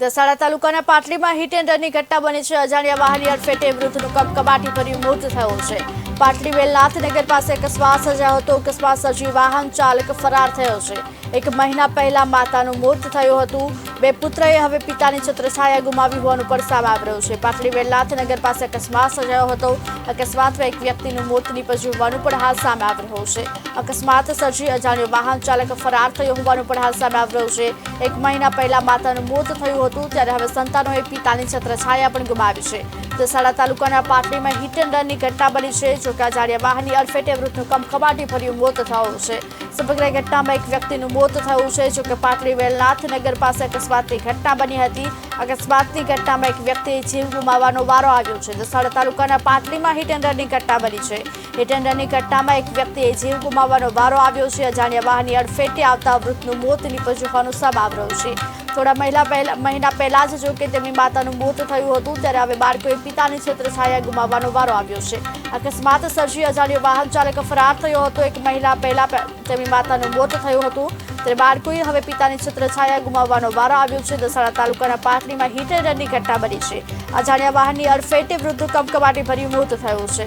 દસાડા તાલુકાના પાટલીમાં hit and રનની ઘટના બની છે. અજાણ્યા વાહનની અડફેટે વૃદ્ધનું કપકબાટી ભર્યું મોત થયું છે. પાટલી વેલનાથનગર પાસે અકસ્માત સર્જાયો હતો. અકસ્માત સર્જી વાહન ચાલક ફરાર થયો છે. એક મહિના પહેલા માતાનું મોત થયું હતું. બે પુત્રએ હવે પિતાની છત્રછાયા ગુમાવી હોવાનું પણ સામે રહ્યું છે. પાટલી વેલનાથનગર પાસે અકસ્માત સર્જાયો હતો. અકસ્માતમાં એક વ્યક્તિનું મોત નીપજ્યું હોવાનું પણ હાલ સામે આવી રહ્યું છે. અકસ્માત સર્જી અજાણ્યો વાહન ચાલક ફરાર થયો હોવાનું પણ હાલ સામે આવી રહ્યું છે. એક મહિના પહેલા માતાનું મોત થયું હતું ત્યારે હવે સંતાનોએ પિતાની છત્રછાયા પણ ગુમાવી છે. દસાડા તાલુકાના પાટડીમાં હિટ એન્ડ રનની ઘટના બની છે જોકે અજાણ્યા વાહનની અડફેટે વૃદ્ધનું કમકમાટી ભર્યું મોત થયું છે. સમગ્ર ઘટનામાં એક વ્યક્તિનું મોત થયું છે જોકે પાટલી વેલનાથ નગર પાસે અકસ્માતની ઘટના બની હતી. અકસ્માતની ઘટનામાં એક વ્યક્તિએ જીવ ગુમાવવાનો વારો આવ્યો છે. દસાડા તાલુકાના પાટડીમાં હિટ એન્ડ રનની ઘટના બની છે. હિટ એન્ડ રનની ઘટનામાં એક વ્યક્તિએ જીવ ગુમાવવાનો વારો આવ્યો છે. અજાણ્યા વાહનની અડફેટે આવતા વૃદ્ધનું મોત નીપજ્યું હોવાનું સામે છે. થોડા મહિલા પહેલા મહિના પહેલા જ જો કે તેમની માતાનું મોત થયું હતું, ત્યારે હવે બાળકોએ પિતાની છત્રછાયા ગુમાવવાનો વારો આવ્યો છે. અકસ્માત સર્જી અજાણ્યો વાહન ચાલક ફરાર થયો હતો. એક મહિલા પહેલા તેમની માતાનું મોત થયું હતું, ત્યારે બાળકોએ હવે પિતાની છત્રછાયા ગુમાવવાનો વારો આવ્યો છે. દસાડા તાલુકાના પાટલીમાં હિટ એન્ડ ઘટના બની છે. અજાણ્યા વાહનની અડફેટે વૃદ્ધ કમકમાટી ભર્યું મોત થયું છે.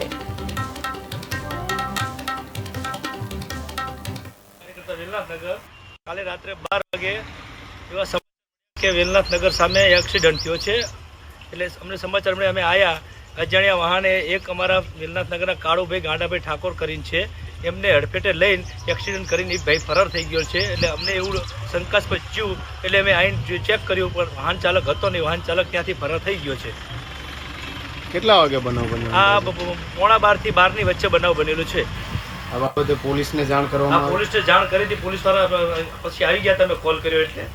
કાલે રાત્રે બાર વાગે એવા કે વેલનાથનગર સામે એક્સિડન્ટ થયો છે. એટલે અમને સમાચાર મળ્યા અમે આવ્યા અજાણ્યા વાહને એક અમારા વેલનાથનગરના કાળુભાઈ ગાંડાભાઈ ઠાકોર કરીને છે. એમને હડફેટે લઈને એક્સિડન્ટ કરીને એ ભાઈ ફરાર થઈ ગયો છે. એટલે અમને એવું શંકાસ્પદ થયું. એટલે અમે આવીને ચેક કર્યું પણ વાહન ચાલક હતો નહીં. વાહન ચાલક ત્યાંથી ફરાર થઈ ગયો છે. કેટલા વાગે બનાવ બન્યો? આ પોણા બારથી બારની વચ્ચે બનાવ બનેલો છે. આ બાબતે પોલીસને જાણ કરવામાં પોલીસને જાણ કરી હતી. પોલીસવાળા પછી આવી ગયા તમે કોલ કર્યો એટલે.